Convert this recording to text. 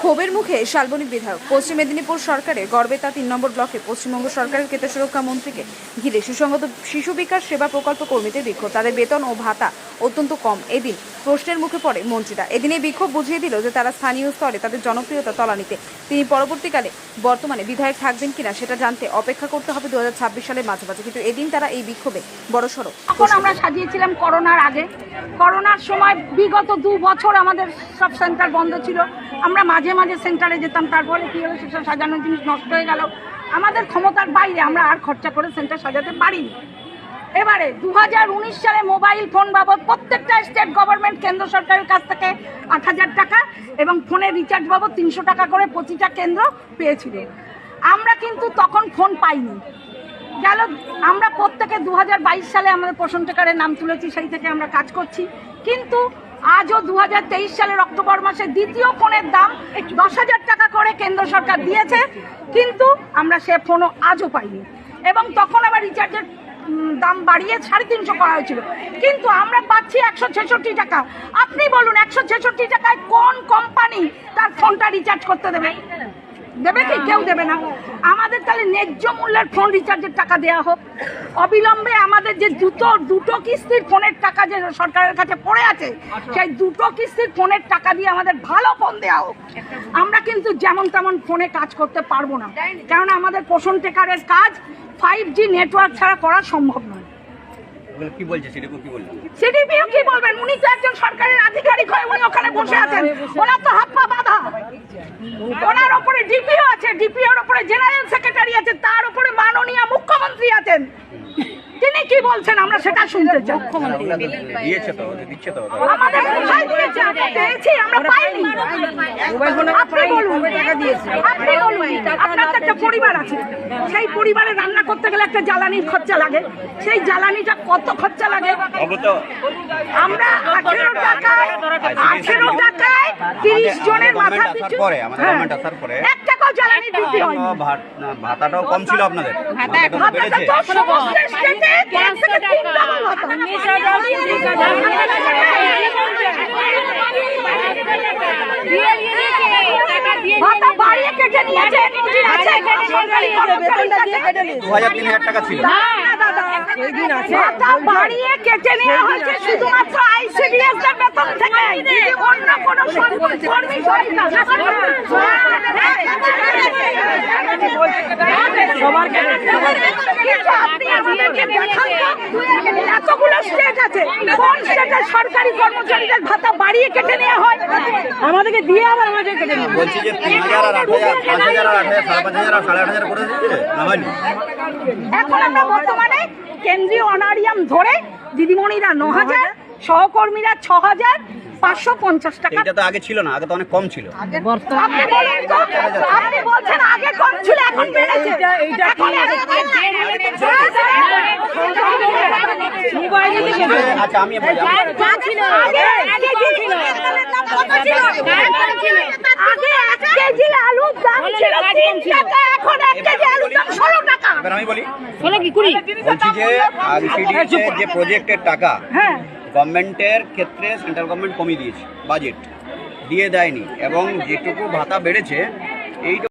ক্ষোভের মুখে শালবনী বিধায়ক। পশ্চিম মেদিনীপুর সরকারের গড়বেতা তিন নম্বর ব্লকে পশ্চিমবঙ্গ সরকারের কেতু সুরক্ষা মন্ত্রীকে ঘিরে সুসংগত শিশু বিকাশ সেবা প্রকল্প কর্মীদের বিক্ষোভ। তাদের বেতন ও ভাতা অত্যন্ত কম। এদিন প্রশ্নের মুখে পড়ে মন্ত্রীরা। এদিন এই বিক্ষোভ বুঝিয়ে দিল যে তারা স্থানীয় স্তরে তাদের জনপ্রিয়তা তলানিতে। তিনি পরবর্তীকালে বর্তমানে বিধায়ক থাকবেন কিনা সেটা জানতে অপেক্ষা করতে হবে দু সালের মাঝামাঝি। কিন্তু এদিন তারা এই বিক্ষোভে বড়সড় তখন আমরা সাজিয়েছিলাম করোনার আগে। করোনার সময় বিগত দু বছর আমাদের সব সেন্টার বন্ধ ছিল। আমরা মাঝে মাঝে মাঝে সেন্টারে যেতাম, তারপরে কি হলো, সেসব সাজানোর জিনিস নষ্ট হয়ে গেল। আমাদের ক্ষমতার বাইরে আমরা আর খরচা করে সেন্টার সাজাতে পারিনি। এবারে দু হাজার উনিশ সালে মোবাইল ফোন বাবদ প্রত্যেকটা স্টেট গভর্নমেন্ট, কেন্দ্র সরকারের কাছ থেকে আট হাজার টাকা এবং ফোনের রিচার্জ বাবদ তিনশো টাকা করে প্রতিটা কেন্দ্র পেয়েছিল আমরা কিন্তু তখন ফোন পাইনি। গেল, আমরা প্রত্যেকে দু হাজার বাইশ সালে আমাদের পোষণ টেকারের নাম তুলেছি, সেই থেকে আমরা কাজ করছি। কিন্তু আজও দু হাজার তেইশ সালের অক্টোবর মাসে দ্বিতীয় ফোনের দাম দশ হাজার টাকা করে কেন্দ্র সরকার দিয়েছে, কিন্তু আমরা সে ফোনও আজও পাইনি। এবং তখন আবার রিচার্জের দাম বাড়িয়ে সাড়ে তিনশো করা হয়েছিল। কিন্তু আমরা পাচ্ছি একশো ছেষট্টি টাকা। আপনি বলুন, একশো ছেষট্টি টাকায় কোন কোম্পানি তার ফোনটা রিচার্জ করতে দেবে? দেবে কি? কেউ দেবে না। আমাদের তাহলে ন্যায্য মূল্যের ফোন রিচার্জের টাকা দেওয়া হোক। অবিলম্বে আমাদের যে দুটো দুটো কিস্তির ফোনের টাকা যে সরকারের কাছে পড়ে আছে সেই দুটো কিস্তির ফোনের টাকা দিয়ে আমাদের ভালো ফোন দেওয়া হোক। আমরা কিন্তু যেমন তেমন ফোনে কাজ করতে পারব না। কারণ আমাদের পোষণ টেকারের কাজ ফাইভ জি নেটওয়ার্ক ছাড়া করা সম্ভব নয়। কি বলছে? সিডিপি কি বলছে সিডিপিও কি বলবেন? উনি তো একজন সরকারের আধিকারিক হয়ে উনি ওখানে বসে আছেন। ওনার তো হাত পা বাঁধা। ওনার ওপরে ডিপিও আছে ডিপিওর ওপরে জেনারেল সেক্রেটারি আছে তার উপরে মাননীয় মুখ্যমন্ত্রী আছেন। তিনি কি বলছেন? আমরা সেটা শুনতে চাই। আমাদের একটা পরিবার আছে। সেই পরিবারে রান্না করতে গেলে একটা জ্বালানির খরচা লাগে। সেই জ্বালানিটা কত খরচা লাগে? আমরা আঠেরো টাকায় আঠেরো টাকা 30 জনের ভাতাটাও কম ছিল আপনাদের দু হাজার তিন হাজার টাকা ছিল ভাতা বাড়িয়ে কেটে নেওয়া হয়েছে শুধুমাত্র আইসিডিএস এর বেতন থেকে। অন্য কোনো সরকারি কর্মী তো, এতগুলো স্টেট আছে কোন স্টেটের সরকারি কর্মচারীদের ভাতা বাড়িয়ে কেটে নেওয়া হয় আমাদেরকে দিয়ে আবার আমাদের কেটে বলছি যে তিন হাজার আর আট হাজার পাঁচ হাজার আর আট হাজার সাড়ে পাঁচ হাজার আর সাড়ে আট হাজার করে দিচ্ছে এখন আমরা বর্তমানে কেন্দ্রীয় অনারিয়াম ধরে দিদিমণিরা ন হাজার সহকর্মীরা ছ হাজার পাঁচশো পঞ্চাশ টাকা এইটা তো আগে ছিল না আগে তো অনেক কম ছিল আপনি বলেন তো, আপনি বলছেন আগে কম ছিল এখন বেড়েছে আচ্ছা আমি আগে আগে ছিল কত ছিল আগে এক কেজি আলুর দাম ছিল তিন টাকা এখন এক কেজি আলুর দাম ষোলো এবার আমি বলি বলছি যে আইসিডিএস যে প্রজেক্টের টাকা হ্যাঁ। গভর্নমেন্টের ক্ষেত্রে সেন্ট্রাল গভর্নমেন্ট কমিয়ে দিয়েছে বাজেট দিয়ে দেয়নি এবং যেটুকু ভাতা বেড়েছে এই